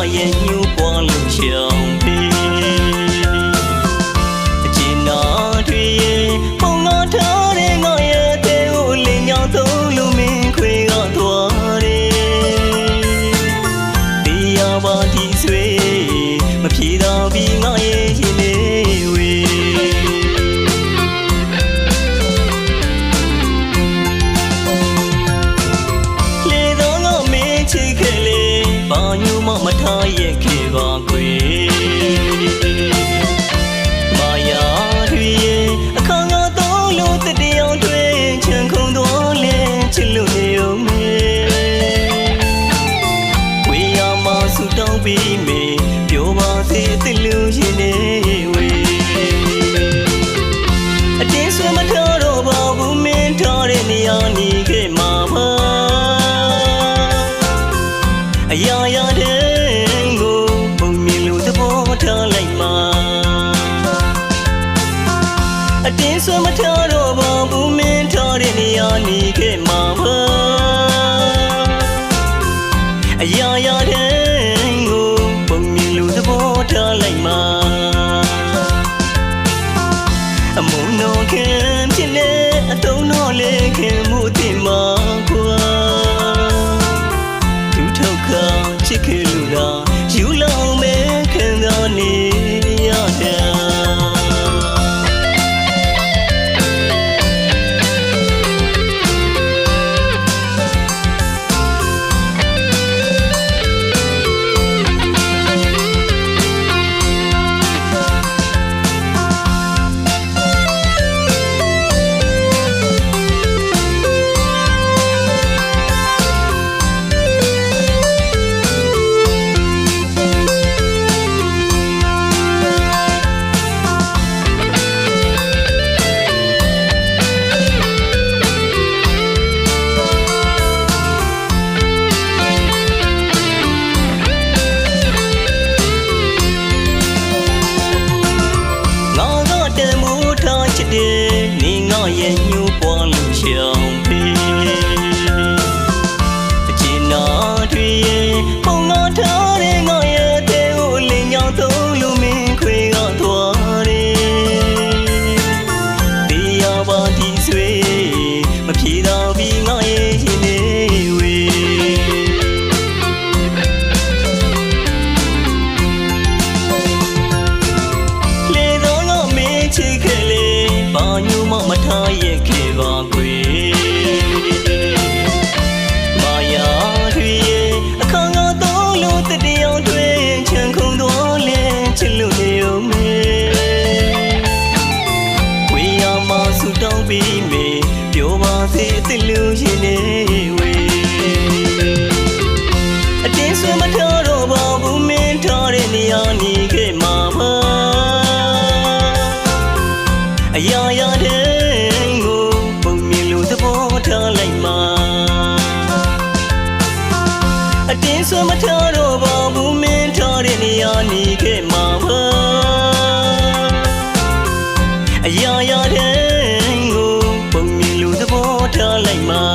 我也 ಅಜ್ಞಾನಿಗೆ ಮಾವ oyen ရာနေခဲ့မှာပါအရာရာတဲ့ကိုပုံမြင်လို့သဘောထားလိုက်မှာအတင်းဆွမထားတော့ပါဘူးမင်းထားတဲ့နေရာနေခဲ့မှာပါအရာရာတဲ့ကိုပုံမြင်လို့သဘောထားလိုက်မှာ